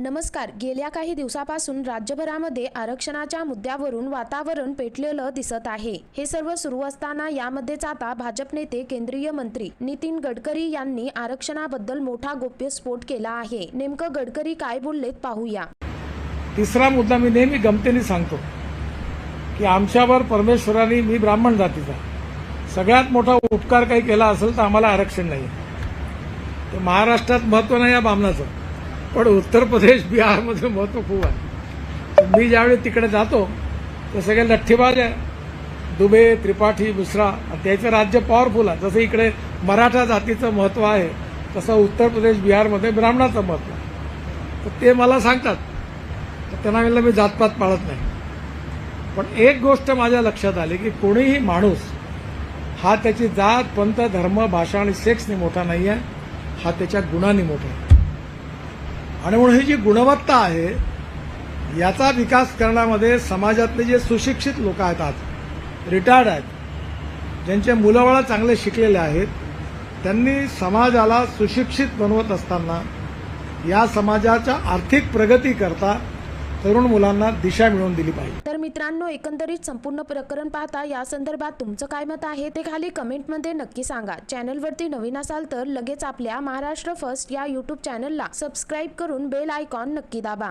नमस्कार. गेल्या काही दिवसापासून राज्यभरामध्ये आरक्षणाच्या मुद्द्यावरून वातावरण पेटलेलं दिसत आहे. हे सर्व सुरू असताना यामध्येच आता भाजप नेते केंद्रीय मंत्री नितीन गडकरी यांनी आरक्षणाबद्दल मोठा गोप्यस्फोट केला आहे. नेमकं गडकरी काय बोललेत पाहूया. तिसरा मुद्दा मी नेहमी गमतीने सांगतो की आमच्यावर परमेश्वराने मी ब्राह्मण जातीचा. सगळ्यात मोठा उपकार काही केला असेल तर आम्हाला आरक्षण नाही महाराष्ट्रात महत्त्व नाही या बामनाचं पण उत्तर प्रदेश बिहारमध्ये महत्त्व खूप आहे. मी ज्यावेळी तिकडे जातो तर सगळे लठ्ठीबाज आहे. दुबे त्रिपाठी मिश्रा आणि त्याचं राज्य पॉवरफुल आहे. जसं इकडे मराठा जातीचं महत्त्व आहे तसं उत्तर प्रदेश बिहारमध्ये ब्राह्मणाचं महत्त्व आहे. तर ते मला सांगतात. तर त्यांना म्हणलं मी जातपात पाळत नाही. पण एक गोष्ट माझ्या लक्षात आली की कोणीही माणूस हा त्याची जात पंथ धर्म भाषा आणि सेक्सने मोठा नाही आहे हा त्याच्या गुणांनी मोठा आहे. आणि म्हणून ही जी गुणवत्ता आहे याचा विकास करण्यामध्ये समाजातले जे सुशिक्षित लोक आहेत आज रिटायर्ड आहेत ज्यांचे मुलंबाळं चांगले शिकलेले आहेत त्यांनी समाजाला सुशिक्षित बनवत असताना या समाजाच्या आर्थिक प्रगती करता तरुण मुलांना दिशा मिळवून दिली पाहिजे. तर मित्रांनो एकंदरीत संपूर्ण प्रकरण पाहता या संदर्भात तुमचं काय मत आहे ते खाली कमेंटमध्ये नक्की सांगा. चॅनलवरती नवीन असाल तर लगेच आपल्या महाराष्ट्र फर्स्ट या यूट्यूब चॅनलला सबस्क्राईब करून बेल आयकॉन नक्की दाबा.